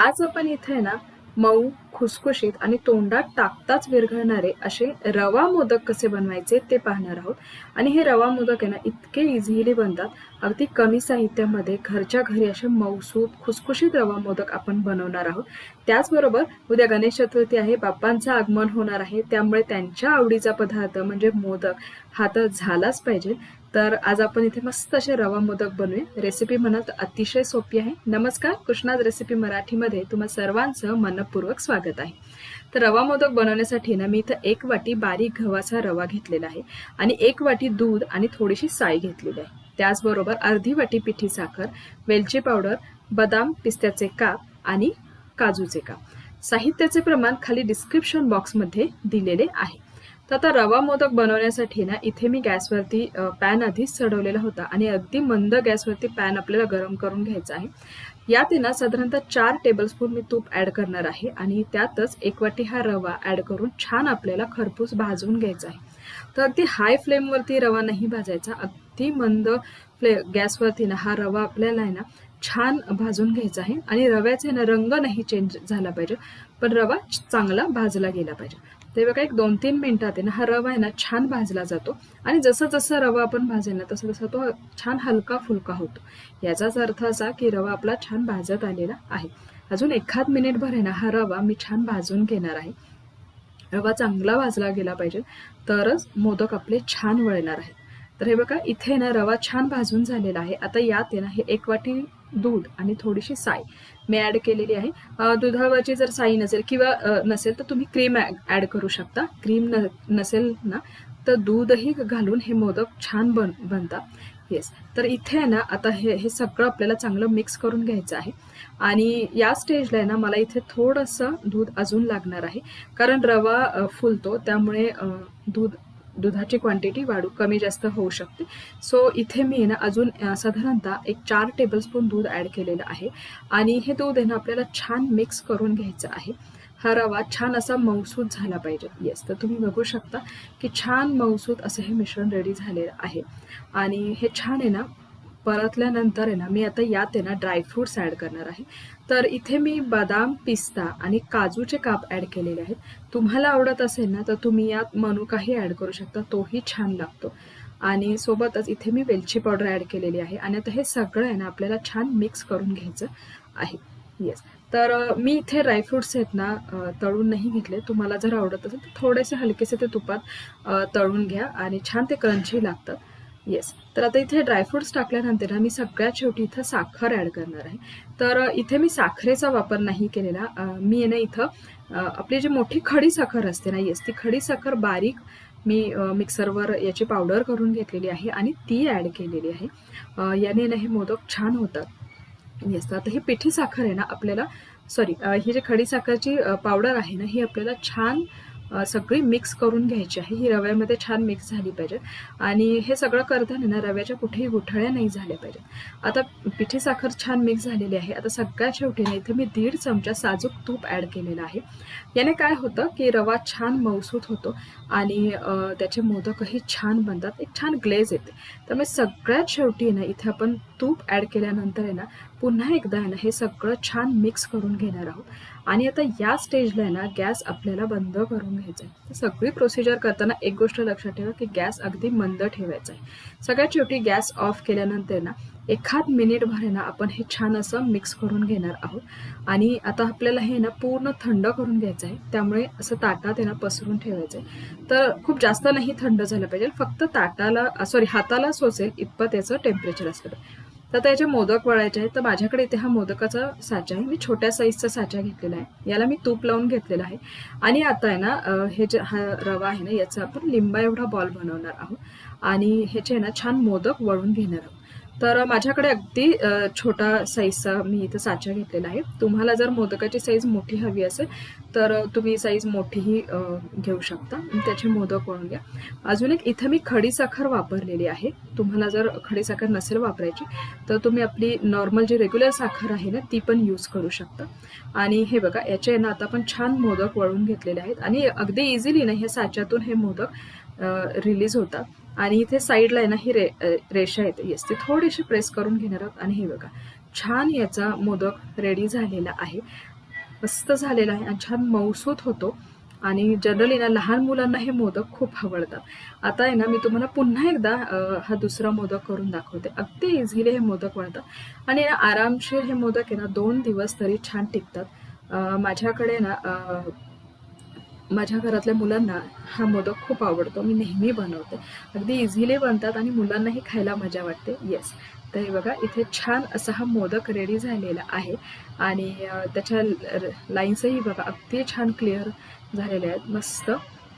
आज आपण इथे ना मऊ खुसखुशीत आणि तोंडात टाकताच विरघळणारे असे रवा मोदक कसे बनवायचे ते पाहणार आहोत. आणि हे रवा मोदक आहे ना इतके इझिली बनतात. अगदी कमी साहित्यामध्ये घरच्या घरी असे मऊसूत खुसखुशीत रवा मोदक आपण बनवणार आहोत. त्याचबरोबर उद्या गणेश चतुर्थी आहे बाप्पांचं आगमन होणार आहे त्यामुळे त्यांच्या आवडीचा पदार्थ म्हणजे मोदक हा तर झालाच पाहिजे. तर आज आपण इथे मस्त असे रवा मोदक बनवूया. रेसिपी म्हणाल तर अतिशय सोपी आहे. नमस्कार कृष्णाज रेसिपी मराठीमध्ये तुम्हा सर्वांचं मनपूर्वक स्वागत आहे. तर रवा मोदक बनवण्यासाठी ना मी इथं एक वाटी बारीक गव्हाचा रवा घेतलेला आहे आणि एक वाटी दूध आणि थोडीशी साई घेतलेली आहे. त्याचबरोबर अर्धी वाटी पिठी साखर वेलची पावडर बदाम पिस्त्याचे काप आणि काजूचे काप. साहित्याचे प्रमाण खाली डिस्क्रिप्शन बॉक्समध्ये दिलेले आहे. तर आता रवा मोदक बनवण्यासाठी ना इथे मी गॅसवरती पॅन आधीच चढवलेला होता आणि अगदी मंद गॅसवरती पॅन आपल्याला गरम करून घ्यायचा आहे. यात ना साधारणतः चार टेबलस्पून मी तूप ॲड करणार आहे आणि त्यातच एक वाटी हा रवा ॲड करून छान आपल्याला खरपूस भाजून घ्यायचा आहे. तर अगदी हाय फ्लेमवरती रवा नाही भाजायचा. अगदी मंद फ्ले गॅसवरती ना हा रवा आपल्याला आहे ना छान भाजून घ्यायचा आहे. आणि रव्याचा आहे ना रंग नाही चेंज झाला पाहिजे. पण रवा चांगला भाजला गेला पाहिजे. ते बघा एक दोन तीन मिनिटात आहे ना हा रवा आहे ना छान भाजला जातो. आणि जसं जसं रवा आपण भाजेल ना तसं तसं तो छान हलका फुलका होतो. याचाच अर्थ असा की रवा आपला छान भाजत आलेला आहे. अजून एखाद मिनिटभर आहे ना हा रवा मी छान भाजून घेणार आहे. रवा चांगला भाजला गेला पाहिजे. तरच मोदक आपले छान वळणार आहेत. तर हे बघा इथे ना रवा छान भाजून झालेला आहे. आता यात आहे ना हे एक वाटी दूध आणि थोडीशी साय मी ॲड केलेली आहे. दुधावरची जर साई नसेल किंवा नसेल तर तुम्ही क्रीम ॲड करू शकता. क्रीम न नसेल ना तर दूधही घालून हे मोदक छान बन बनतात. येस तर इथे आहे ना आता हे हे सगळं आपल्याला चांगलं मिक्स करून घ्यायचं आहे. आणि या स्टेजला आहे ना मला इथे थोडंसं दूध अजून लागणार आहे. कारण रवा फुलतो त्यामुळे दूध दुधाची क्वांटिटी वाढू कमी जास्त होऊ शकते. सो इथे मी ना अजून साधारणतः एक चार टेबलस्पून दूध ॲड केलेलं आहे. आणि हे दूध आहे ना आपल्याला छान मिक्स करून घ्यायचं आहे. हा रवा छान असा मऊसूत झाला पाहिजे. येस तर तुम्ही बघू शकता की छान मऊसूत असं हे मिश्रण रेडी झालेलं आहे. आणि हे छान आहे ना परतल्यानंतर आहे ना मी आता यात आहे ना ड्रायफ्रूट्स ॲड करणार आहे. तर इथे मी बदाम पिस्ता आणि काजूचे काप ॲड केलेले आहेत. तुम्हाला आवडत असेल ना तर तुम्ही यात मनुकाही ॲड करू शकता. तोही छान लागतो. आणि सोबतच इथे मी वेलची पावडर ॲड केलेली आहे. आणि आता हे सगळं आहे ना आपल्याला छान मिक्स करून घ्यायचं आहे. येस तर मी इथे ड्रायफ्रुट्स आहेत ना तळून नाही घेतले. तुम्हाला जर आवडत असेल तर थोडेसे हलकेसे ते तुपात तळून घ्या आणि छान ते क्रंची लागतं. येस तर आता इथे ड्रायफ्रुट्स टाकल्यानंतर ना मी सगळ्यात शेवटी इथं साखर ॲड करणार आहे. तर इथे मी साखरेचा वापर नाही केलेला. मी ना इथं आपली जी मोठी खडी साखर असते ना येस ती खडी साखर बारीक मी मिक्सरवर याची पावडर करून घेतलेली आहे आणि ती ॲड केलेली आहे. याने ना हे मोदक छान होतात. येस आता ही पिठी साखर आहे ना आपल्याला सॉरी ही जी खडी साखरची पावडर आहे ना ही आपल्याला छान सगळी मिक्स करून घ्यायची आहे. ही रव्यामध्ये छान मिक्स झाली पाहिजे. आणि हे सगळं करताना ना रव्याच्या कुठेही गुठळ्या नाही झाल्या पाहिजेत. आता पिठी साखर छान मिक्स झालेली आहे. आता सगळ्यात शेवटी ना इथे मी दीड चमचा साजूक तूप ॲड केलेलं आहे. याने काय होतं की रवा छान मौसूत होतो आणि त्याचे मोदकही छान बनतात. एक छान ग्लेज येते. त्यामुळे सगळ्यात शेवटी ना इथे आपण तूप ॲड केल्यानंतर आहे ना पुन्हा एकदा आहे ना हे सगळं छान मिक्स करून घेणार आहोत. आणि आता या स्टेजला आहे ना गॅस आपल्याला बंद करून घ्यायचं आहे तर सगळी प्रोसिजर करताना एक गोष्ट लक्षात ठेवा की गॅस अगदी मंद ठेवायचा आहे सगळ्यात शेवटी गॅस ऑफ केल्यानंतर ना एखाद मिनिटभर आहे ना आपण हे छान असं मिक्स करून घेणार आहोत. आणि आता आपल्याला हे ना पूर्ण थंड करून घ्यायचं आहे त्यामुळे असं ताटात आहे ना पसरून ठेवायचं आहे तर खूप जास्त नाही थंड झालं पाहिजे फक्त ताटाला सॉरी हाताला सोचेल इतपत याचं टेम्परेचर असलं पाहिजे. तर आता याचे मोदक वळायचे आहेत तर माझ्याकडे इथे हा मोदकाचा साचा आहे. मी छोट्या साईजचा साचा घेतलेला आहे. याला मी तूप लावून घेतलेला आहे. आणि आता आहे ना हे जे हा रवा आहे ना याचा आपण लिंबा एवढा बॉल बनवणार आहोत. आणि ह्याचे आहे ना छान मोदक वळून घेणार आहोत. तर माझ्याकडे अगदी छोटा साईजचा मी इथं साचा घेतलेला आहे. तुम्हाला जर मोदकाची साईज मोठी हवी असेल तर तुम्ही साईज मोठीही घेऊ शकता. त्याचे मोदक वळून घ्या. अजून एक इथं मी खडी साखर वापरलेली आहे. तुम्हाला जर खडी साखर नसेल वापरायची तर तुम्ही आपली नॉर्मल जी रेग्युलर साखर आहे ना ती पण यूज करू शकता. आणि हे बघा याचे ना आता आपण छान मोदक वळून घेतलेले आहेत. आणि अगदी इझिली ना ह्या साच्यातून हे मोदक रिलीज होतात आणि इथे साईडला आहे ना ही रे रेषा येते. येस ती थोडीशी प्रेस करून घेणार आहोत. आणि हे बघा छान याचा मोदक रेडी झालेला आहे. मस्त झालेला आहे आणि छान मऊसूत होतो. आणि जनरली ना लहान मुलांना हे मोदक खूप आवडतात. आता आहे ना मी तुम्हाला पुन्हा एकदा हा दुसरा मोदक करून दाखवते. अगदी इझिली हे मोदक बनतात आणि आरामशीर हे मोदक आहे ना दोन दिवस तरी छान टिकतात. माझ्याकडे ना माझ्या घरातल्या मुलांना हा मोदक खूप आवडतो. मी नेहमी बनवते. अगदी इझिली बनतात आणि मुलांनाही खायला मजा वाटते. येस तर हे बघा इथे छान असा हा मोदक रेडी झालेला आहे. आणि त्याच्या लाईन्सही बघा अगदी छान क्लिअर झालेल्या आहेत. मस्त.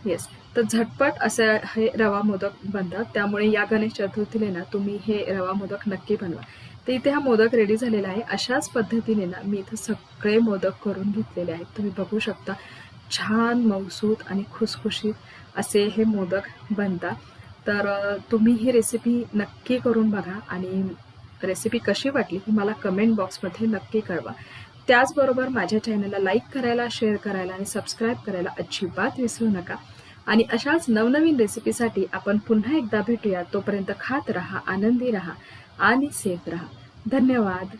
येस तर झटपट असं हे रवा मोदक बनतात. त्यामुळे या गणेश चतुर्थीला ना तुम्ही हे रवा मोदक नक्की बनवा. तर इथे हा मोदक रेडी झालेला आहे. अशाच पद्धतीने ना मी इथं सगळे मोदक करून घेतलेले आहेत. तुम्ही बघू शकता. छान मऊसूत आणि खुसखुशीत असे हे मोदक बनतात. तर तुम्ही ही रेसिपी नक्की करून बघा आणि रेसिपी कशी वाटली ही मला कमेंट बॉक्समध्ये नक्की कळवा. त्याचबरोबर माझ्या चॅनलला लाईक करायला शेअर करायला आणि सबस्क्राईब करायला अजिबात विसरू नका. आणि अशाच नवनवीन रेसिपीसाठी आपण पुन्हा एकदा भेटूया. तोपर्यंत खात रहा आनंदी रहा आणि सेफ रहा. धन्यवाद.